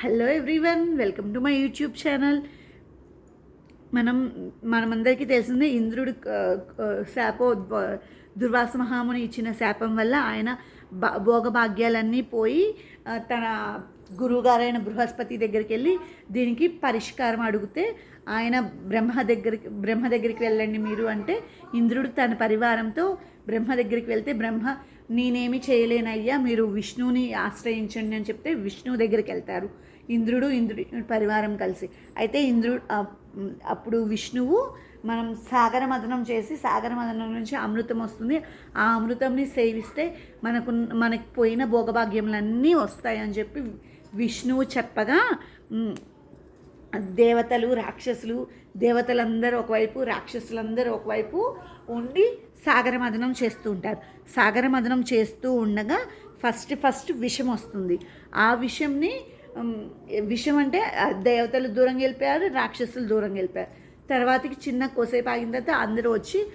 Hello everyone welcome to my YouTube channel మనం మనమందరికీ తెలిసిందే ఇంద్రుడు శాపో దుర్వాస మహాముని ఇచ్చిన శాపం వల్ల ఆయన భా- భోగభాగ్యాలన్నీ పోయి తన గురువుగారైన బృహస్పతి దగ్గరికి వెళ్ళి దీనికి పరిష్కారం అడిగితే ఆయన బ్రహ్మ దగ్గరికి బ్రహ్మ దగ్గరికి వెళ్ళండి మీరు అంటే ఇంద్రుడు తన పరివారంతో బ్రహ్మ దగ్గరికి వెళ్తే బ్రహ్మ నేనేమి చేయలేనయ్యా మీరు విష్ణువుని ఆశ్రయించండి అని చెప్తే విష్ణువు దగ్గరికి వెళ్తారు. ఇంద్రుడు ఇంద్రుడి పరివారం కలిసి. అయితే ఇంద్రుడు అప్పుడు విష్ణువు మనం సాగర మదనం చేసి సాగర మదనం నుంచి అమృతం వస్తుంది. ఆ అమృతంని సేవిస్తే మనకు మనకి పోయిన భోగభాగ్యములన్నీ వస్తాయని చెప్పి విష్ణువు చెప్పగా దేవతలు రాక్షసులు దేవతలందరూ ఒకవైపు రాక్షసులందరూ ఒకవైపు ఉండి సాగర మదనం చేస్తూ ఉంటారు. సాగర మదనం చేస్తూ ఉండగా ఫస్ట్ ఫస్ట్ విషం వస్తుంది. ఆ విషంని విషయం విషం అంటే దేవతలు దూరంగా వెళ్ళిపోయారు రాక్షసులు దూరంగా వెళ్ళిపోయారు. తర్వాతకి చిన్న కోసేపు ఆగిన తర్వాత అందరూ వచ్చి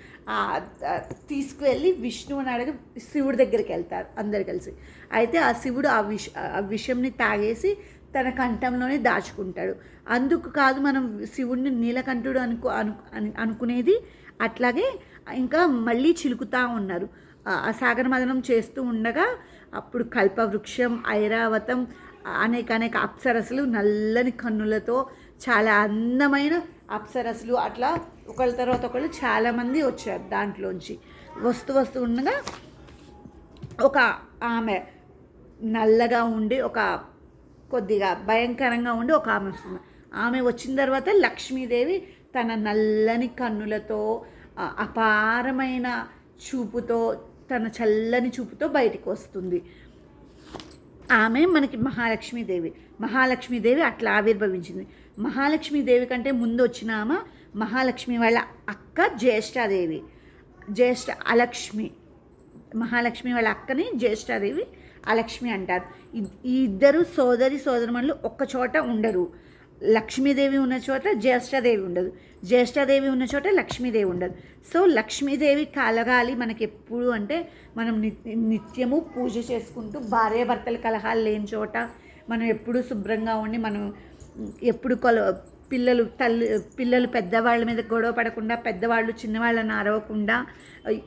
తీసుకువెళ్ళి విష్ణువుని అడగ శివుడి దగ్గరికి వెళ్తారు అందరు కలిసి. అయితే ఆ శివుడు ఆ విష ఆ విషయంని తాగేసి తన కంఠంలోనే దాచుకుంటాడు. అందుకు కాదు మనం శివుడిని నీలకంఠుడు అనుకు అను అనుకునేది అట్లాగే ఇంకా మళ్ళీ చిలుకుతా ఉన్నారు. ఆ- ఆ సాగర మదనం చేస్తూ ఉండగా అప్పుడు కల్పవృక్షం ఐరావతం అనేక అనేక అప్సరసలు నల్లని కన్నులతో చాలా అందమైన అప్సరసలు. అట్లా ఒకళ్ళ తర్వాత ఒకళ్ళు చాలామంది వచ్చారు దాంట్లోంచి. వస్తూ వస్తూ ఉండగా ఒక ఆమె నల్లగా ఉండి ఒక కొద్దిగా భయంకరంగా ఉండి ఒక ఆమె వస్తుంది. ఆమె వచ్చిన తర్వాత లక్ష్మీదేవి తన నల్లని కన్నులతో అపారమైన చూపుతో తన చల్లని చూపుతో బయటికి వస్తుంది. ఆమె మనకి మహాలక్ష్మీదేవి. మహాలక్ష్మీదేవి అట్లా ఆవిర్భవించింది. మహాలక్ష్మీదేవి కంటే ముందు వచ్చిన ఆమె మహాలక్ష్మి వాళ్ళ అక్క జ్యేష్ఠాదేవి. జ్యేష్ఠ అలక్ష్మి. మహాలక్ష్మి వాళ్ళ అక్కని జ్యేష్ఠాదేవి అలక్ష్మి అంటారు. ఈ ఇద్దరు సోదరి సోదరుమణులు ఒక్క చోట ఉండరు. లక్ష్మీదేవి ఉన్న చోట జ్యేష్ఠదేవి ఉండదు. జ్యేష్ఠదేవి ఉన్న చోట లక్ష్మీదేవి ఉండదు. సో లక్ష్మీదేవి కలగాలి మనకి ఎప్పుడు అంటే మనం నిత్య నిత్యము పూజ చేసుకుంటూ భార్యాభర్తల కలహాలు లేని చోట మనం ఎప్పుడు శుభ్రంగా ఉండి మనం ఎప్పుడు కొల పిల్లలు తల్లి పిల్లలు పెద్దవాళ్ళ మీద గొడవ పడకుండా పెద్దవాళ్ళు చిన్నవాళ్ళని అరవకుండా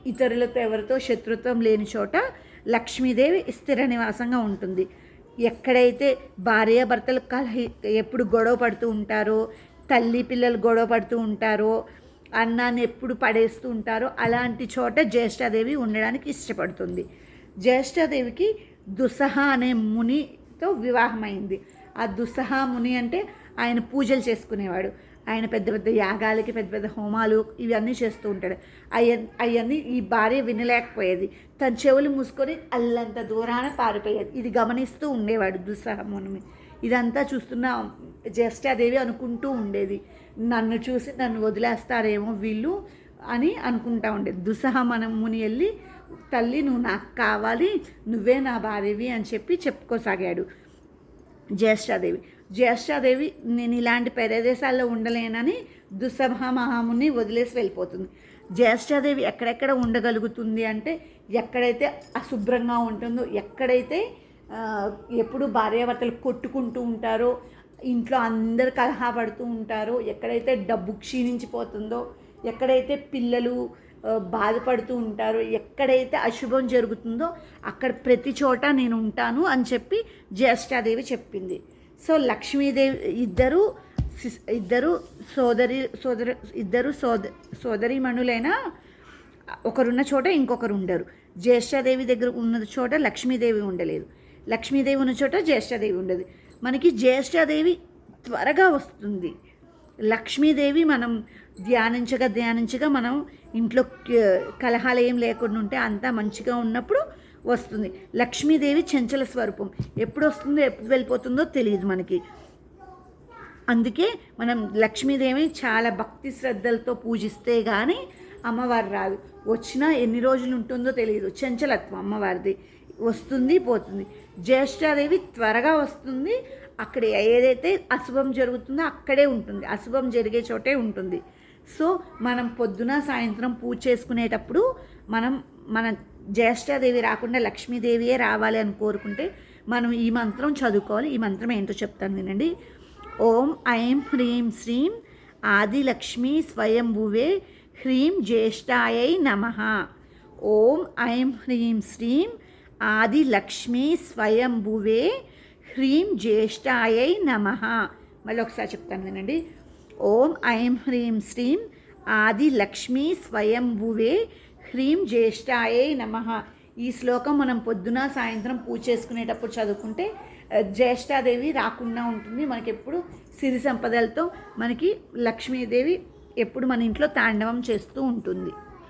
ఇతరులతో ఎవరితో శత్రుత్వం లేని చోట లక్ష్మీదేవి స్థిర నివాసంగా ఉంటుంది. ఎక్కడైతే భార్యాభర్తలు కలహి ఎప్పుడు గొడవ పడుతూ ఉంటారో తల్లి పిల్లలు గొడవ పడుతూ ఉంటారో అన్నాన్ని ఎప్పుడు పడేస్తూ ఉంటారో అలాంటి చోట జ్యేష్ఠాదేవి ఉండడానికి ఇష్టపడుతుంది. జ్యేష్ఠాదేవికి దుసహ అనే మునితో వివాహమైంది. ఆ దుస్సహ ముని అంటే ఆయన పూజలు చేసుకునేవాడు. ఆయన పెద్ద పెద్ద యాగాలకి పెద్ద పెద్ద హోమాలు ఇవన్నీ చేస్తూ ఉంటాడు. అయ్య అవన్నీ ఈ భార్య వినలేకపోయేది. తన చెవులు మూసుకొని అల్లంత దూరాన పారిపోయేది. ఇది గమనిస్తూ ఉండేవాడు దుస్సాహముని ఇదంతా చూస్తున్న జ్యేష్ఠాదేవి అనుకుంటూ ఉండేది. నన్ను చూసి నన్ను వదిలేస్తారేమో వీళ్ళు అని అనుకుంటా ఉండేది. దుస్సహ మనం ముని వెళ్ళి తల్లి నువ్వు నాకు కావాలి నువ్వే నా భార్యవి అని చెప్పి చెప్పుకోసాగాడు జ్యేష్ఠాదేవి. జ్యేష్ఠాదేవి నేను ఇలాంటి ప్రదేశాల్లో ఉండలేనని దుస్సభ మహాముని వదిలేసి వెళ్ళిపోతుంది. జ్యేష్ఠాదేవి ఎక్కడెక్కడ ఉండగలుగుతుంది అంటే ఎక్కడైతే అశుభ్రంగా ఉంటుందో ఎక్కడైతే ఎప్పుడు భార్యాభర్తలు కొట్టుకుంటూ ఉంటారో ఇంట్లో అందరు కలహా పడుతూ ఉంటారో ఎక్కడైతే డబ్బు క్షీణించిపోతుందో ఎక్కడైతే పిల్లలు బాధపడుతూ ఉంటారో ఎక్కడైతే అశుభం జరుగుతుందో అక్కడ ప్రతి చోట నేను ఉంటాను అని చెప్పి జ్యేష్ఠాదేవి చెప్పింది. సో లక్ష్మీదేవి ఇద్దరు సిస్- ఇద్దరు సోదరి సోదర ఇద్దరు సోద సోదరిమణులైన ఒకరున్న చోట ఇంకొకరు ఉండరు. జ్యేష్ఠదేవి దగ్గర ఉన్న చోట లక్ష్మీదేవి ఉండలేదు. లక్ష్మీదేవి ఉన్న చోట జ్యేష్ఠదేవి ఉండదు. మనకి జ్యేష్ఠదేవి త్వరగా వస్తుంది. లక్ష్మీదేవి మనం ధ్యానించగా ధ్యానించగా మనం ఇంట్లో కలహాలు ఏం లేకుండా ఉంటే అంతా మంచిగా ఉన్నప్పుడు వస్తుంది. లక్ష్మీదేవి చంచల స్వరూపం. ఎప్పుడు వస్తుందో ఎప్పుడు వెళ్ళిపోతుందో తెలియదు మనకి. అందుకే మనం లక్ష్మీదేవి చాలా భక్తి శ్రద్ధలతో పూజిస్తే కానీ అమ్మవారు రాదు. వచ్చినా ఎన్ని రోజులు ఉంటుందో తెలియదు. చంచలత్వం అమ్మవారిది. వస్తుంది పోతుంది. జ్యేష్ఠాదేవి త్వరగా వస్తుంది. అక్కడ ఏదైతే అశుభం జరుగుతుందో అక్కడే ఉంటుంది. అశుభం జరిగే చోటే ఉంటుంది. సో మనం పొద్దున సాయంత్రం పూజ చేసుకునేటప్పుడు మనం మన జ్యేష్ఠాదేవి రాకుండా లక్ష్మీదేవియే రావాలి అని కోరుకుంటే మనం ఈ మంత్రం చదువుకోవాలి. ఈ మంత్రం ఏంటో చెప్తాను వినండి. ఓం ఐం హ్రీం శ్రీం ఆదిలక్ష్మి స్వయంభువే హ్రీం జ్యేష్ఠాయై నమ. ఓం ఐం హ్రీం శ్రీం ఆదిలక్ష్మి స్వయంభువే హ్రీం జ్యేష్ఠాయై నమ. మళ్ళీ ఒకసారి చెప్తాను వినండి. ఓం ఐం హ్రీం శ్రీం ఆదిలక్ష్మి స్వయంభువే హ్రీం జ్యేష్ఠాయే నమ. ఈ శ్లోకం మనం పొద్దున సాయంత్రం పూజ చేసుకునేటప్పుడు చదువుకుంటే జ్యేష్ఠాదేవి రాకుండా ఉంటుంది. మనకి ఎప్పుడు సిరి సంపదలతో మనకి లక్ష్మీదేవి ఎప్పుడు మన ఇంట్లో తాండవం చేస్తూ ఉంటుంది.